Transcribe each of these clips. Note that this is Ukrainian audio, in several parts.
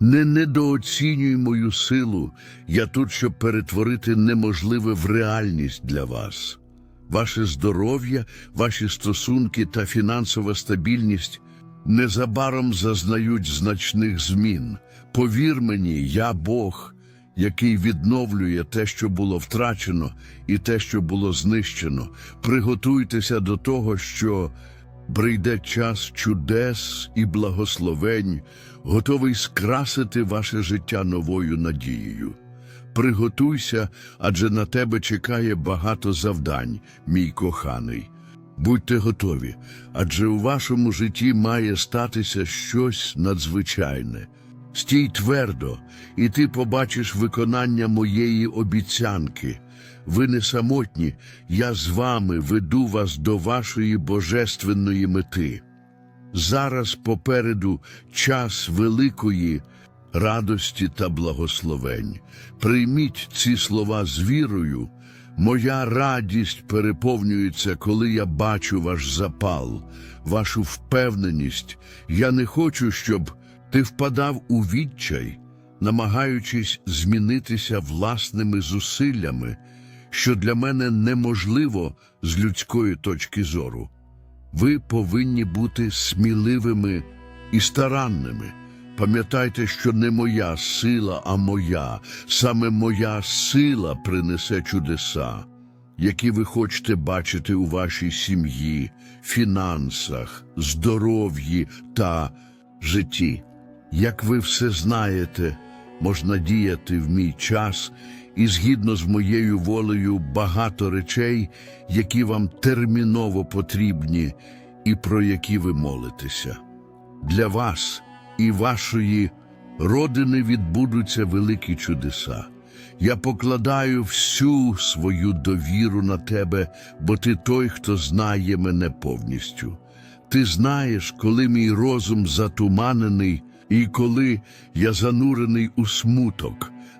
Не недооцінюй мою силу, я тут, щоб перетворити неможливе в реальність для вас. Ваше здоров'я, ваші стосунки та фінансова стабільність незабаром зазнають значних змін. Повір мені, я Бог, який відновлює те, що було втрачено, і те, що було знищено. Приготуйтеся до того, що прийде час чудес і благословень, готовий скрасити ваше життя новою надією. Приготуйся, адже на тебе чекає багато завдань, мій коханий. Будьте готові, адже у вашому житті має статися щось надзвичайне. Стій твердо, і ти побачиш виконання моєї обіцянки. Ви не самотні, я з вами веду вас до вашої божественної мети. Зараз попереду час великої радості та благословень. Прийміть ці слова з вірою. Моя радість переповнюється, коли я бачу ваш запал, вашу впевненість. Я не хочу, щоб ти впадав у відчай, намагаючись змінитися власними зусиллями, що для мене неможливо з людської точки зору. Ви повинні бути сміливими і старанними. Пам'ятайте, що не моя сила, а моя, саме моя сила принесе чудеса, які ви хочете бачити у вашій сім'ї, фінансах, здоров'ї та житті. Як ви все знаєте, можна діяти в мій час і згідно з моєю волею багато речей, які вам терміново потрібні і про які ви молитеся. Для вас і вашої родини відбудуться великі чудеса. Я покладаю всю свою довіру на тебе, бо ти той, хто знає мене повністю. Ти знаєш, коли мій розум затуманений і коли я занурений у смуток.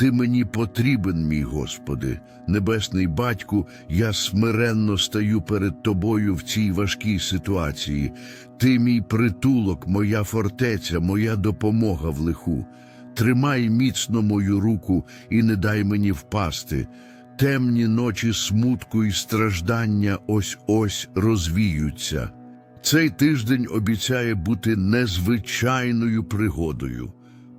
Ти мені потрібен, мій Господи, небесний батьку, я смиренно стаю перед тобою в цій важкій ситуації. Ти мій притулок, моя фортеця, моя допомога в лиху. Тримай міцно мою руку і не дай мені впасти. Темні ночі смутку і страждання ось ось розвіються. Цей тиждень обіцяє бути незвичайною пригодою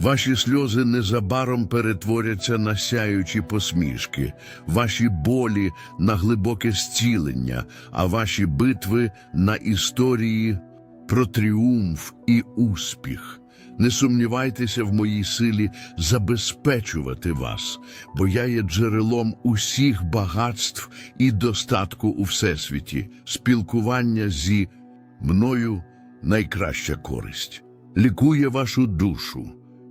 Ваші сльози незабаром перетворяться на сяючі посмішки, ваші болі на глибоке зцілення, а ваші битви на історії про тріумф і успіх. Не сумнівайтеся в моїй силі забезпечувати вас, бо я є джерелом усіх багатств і достатку у всесвіті, спілкування зі мною найкраща користь, лікує вашу душу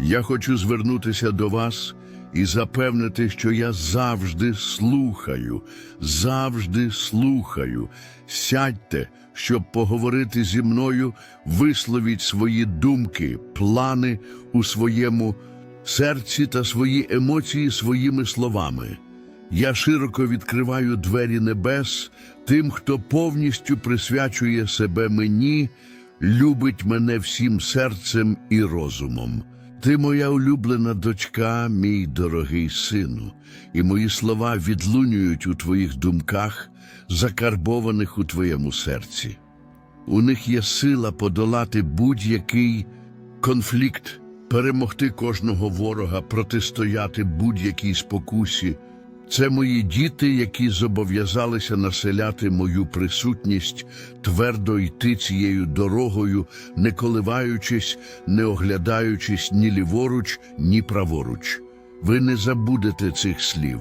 Я хочу звернутися до вас і запевнити, що я завжди слухаю, завжди слухаю. Сядьте, щоб поговорити зі мною, висловіть свої думки, плани у своєму серці та свої емоції своїми словами. Я широко відкриваю двері небес тим, хто повністю присвячує себе мені, любить мене всім серцем і розумом. Ти моя улюблена дочка, мій дорогий сину, і мої слова відлунюють у твоїх думках, закарбованих у твоєму серці. У них є сила подолати будь-який конфлікт, перемогти кожного ворога, протистояти будь-якій спокусі. Це мої діти, які зобов'язалися населяти мою присутність, твердо йти цією дорогою, не коливаючись, не оглядаючись ні ліворуч, ні праворуч. Ви не забудете цих слів.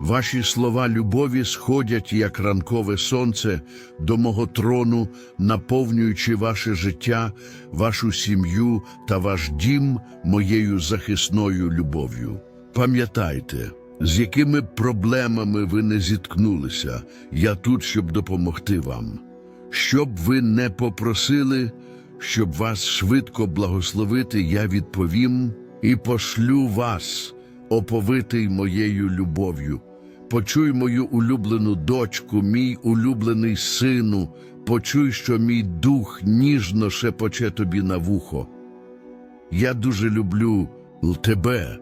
Ваші слова любові сходять, як ранкове сонце, до мого трону, наповнюючи ваше життя, вашу сім'ю та ваш дім моєю захисною любов'ю. Пам'ятайте, з якими проблемами ви не зіткнулися, я тут, щоб допомогти вам. Щоб ви не попросили, щоб вас швидко благословити, я відповім і пошлю вас, оповитий моєю любов'ю. Почуй мою улюблену дочку, мій улюблений сину, почуй, що мій дух ніжно шепоче тобі на вухо. Я дуже люблю тебе,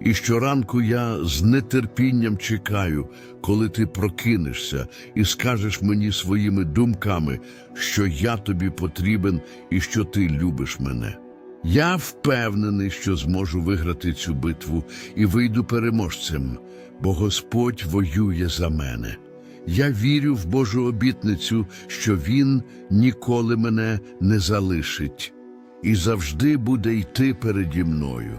і щоранку я з нетерпінням чекаю, коли ти прокинешся і скажеш мені своїми думками, що я тобі потрібен і що ти любиш мене. Я впевнений, що зможу виграти цю битву і вийду переможцем, бо Господь воює за мене. Я вірю в Божу обітницю, що Він ніколи мене не залишить і завжди буде йти переді мною.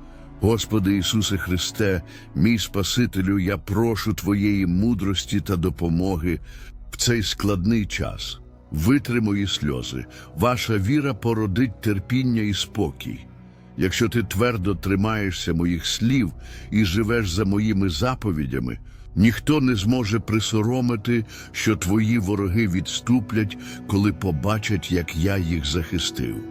Господи Ісусе Христе, мій Спасителю, я прошу Твоєї мудрості та допомоги в цей складний час. Витри сльози, ваша віра породить терпіння і спокій. Якщо ти твердо тримаєшся моїх слів і живеш за моїми заповідями, ніхто не зможе присоромити, що твої вороги відступлять, коли побачать, як я їх захистив.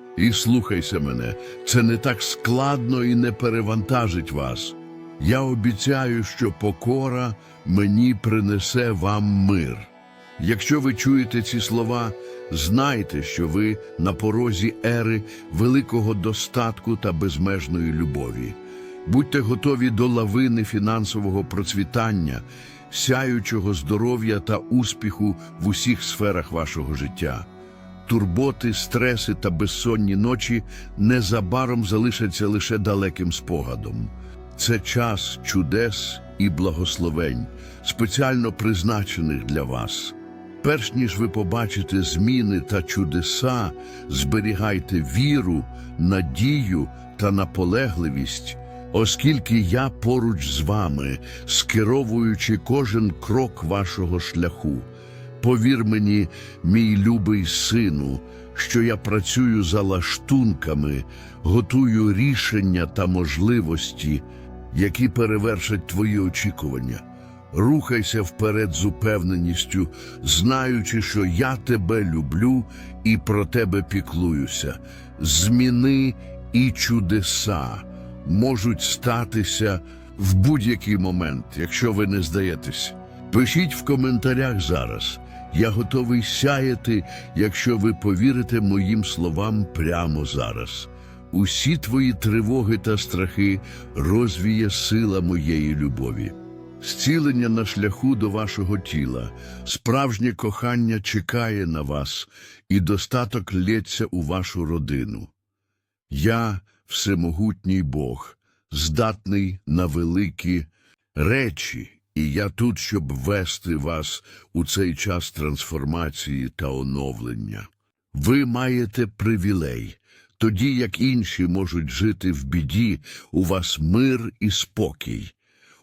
і слухайся мене. Це не так складно і не перевантажить вас. Я обіцяю, що покора мені принесе вам мир. Якщо ви чуєте ці слова, знайте, що ви на порозі ери великого достатку та безмежної любові. Будьте готові до лавини фінансового процвітання, сяючого здоров'я та успіху в усіх сферах вашого життя. Турботи, стреси та безсонні ночі незабаром залишаться лише далеким спогадом. Це час чудес і благословень, спеціально призначених для вас. Перш ніж ви побачите зміни та чудеса, зберігайте віру, надію та наполегливість, оскільки я поруч з вами, скеровуючи кожен крок вашого шляху. Повір мені, мій любий сину, що я працюю за лаштунками, готую рішення та можливості, які перевершать твої очікування. Рухайся вперед з упевненістю, знаючи, що я тебе люблю і про тебе піклуюся. зміни і чудеса можуть статися в будь-який момент, якщо ви не здаєтесь. Пишіть в коментарях зараз. Я готовий сяяти, якщо ви повірите моїм словам прямо зараз. Усі твої тривоги та страхи розвіє сила моєї любові. Зцілення на шляху до вашого тіла, справжнє кохання чекає на вас, і достаток лється у вашу родину. Я всемогутній Бог, здатний на великі речі, і я тут, щоб вести вас у цей час трансформації та оновлення. Ви маєте привілей. Тоді як інші можуть жити в біді, у вас мир і спокій.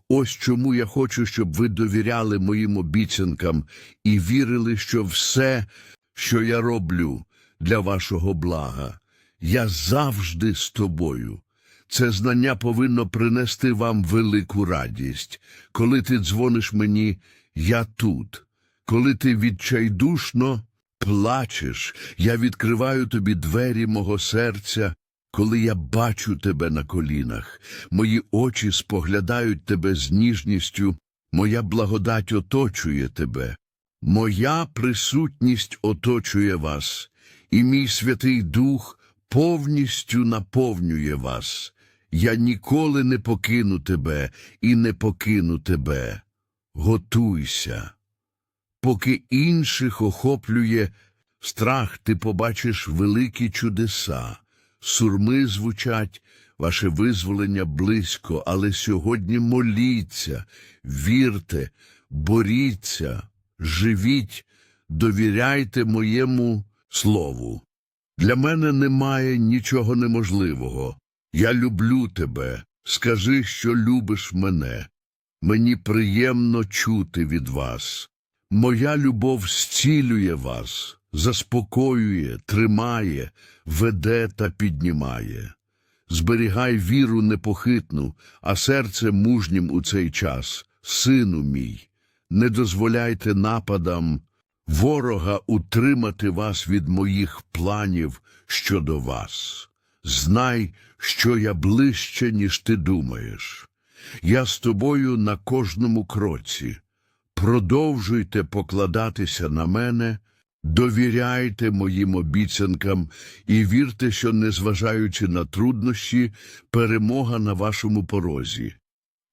Ось чому я хочу, щоб ви довіряли моїм обіцянкам і вірили, що все, що я роблю для вашого блага, я завжди з тобою. Це знання повинно принести вам велику радість. Коли ти дзвониш мені, я тут. Коли ти відчайдушно плачеш, я відкриваю тобі двері мого серця, коли я бачу тебе на колінах. Мої очі споглядають тебе з ніжністю, моя благодать оточує тебе. Моя присутність оточує вас, і мій Святий Дух повністю наповнює вас. Я ніколи не покину тебе і не покину тебе. Готуйся. Поки інших охоплює страх, ти побачиш великі чудеса. Сурми звучать, ваше визволення близько, але сьогодні моліться, вірте, боріться, живіть, довіряйте моєму слову. Для мене немає нічого неможливого. Я люблю тебе. Скажи, що любиш мене. Мені приємно чути від вас. Моя любов зцілює вас, заспокоює, тримає, веде та піднімає. Зберігай віру непохитну, а серце мужнім у цей час, сину мій. Не дозволяйте нападам ворога утримати вас від моїх планів щодо вас. Знай, що я ближче, ніж ти думаєш. Я з тобою на кожному кроці. Продовжуйте покладатися на мене, довіряйте моїм обіцянкам і вірте, що, незважаючи на труднощі, перемога на вашому порозі.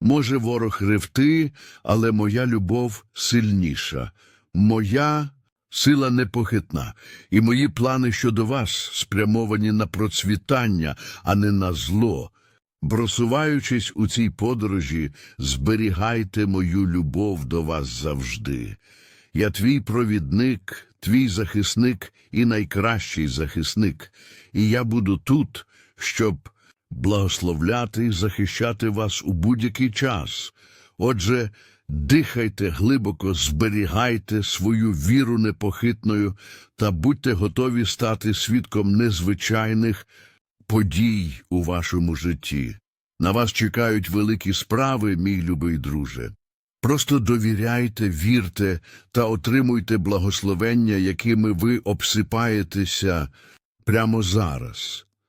Може, ворог ревти, але моя любов сильніша. Моя сила непохитна, і мої плани щодо вас спрямовані на процвітання, а не на зло. Просуваючись у цій подорожі, зберігайте мою любов до вас завжди. Я твій провідник, твій захисник і найкращий захисник, і я буду тут, щоб благословляти і захищати вас у будь-який час. Отже, дихайте глибоко, зберігайте свою віру непохитною та будьте готові стати свідком незвичайних подій у вашому житті. На вас чекають великі справи, мій любий друже. Просто довіряйте, вірте та отримуйте благословення, якими ви обсипаєтеся прямо зараз.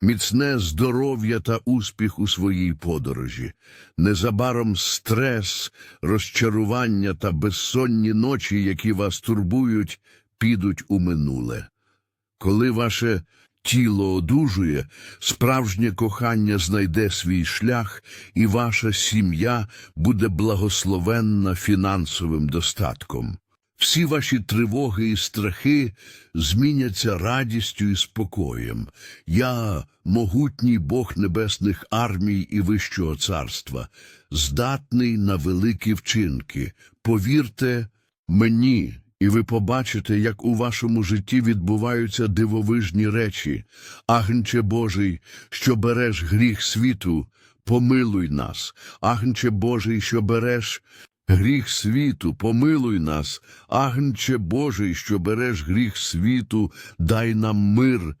міцне здоров'я та успіх у своїй подорожі. Незабаром стрес, розчарування та безсонні ночі, які вас турбують, підуть у минуле. Коли ваше тіло одужує, справжнє кохання знайде свій шлях, і ваша сім'я буде благословенна фінансовим достатком. Всі ваші тривоги і страхи зміняться радістю і спокоєм. Я, могутній Бог небесних армій і Вищого царства, здатний на великі вчинки. Повірте мені, і ви побачите, як у вашому житті відбуваються дивовижні речі. Агнче Божий, що береш гріх світу, помилуй нас. Агнче Божий, що береш гріх світу, помилуй нас. Агнче Божий, що береш гріх світу, дай нам мир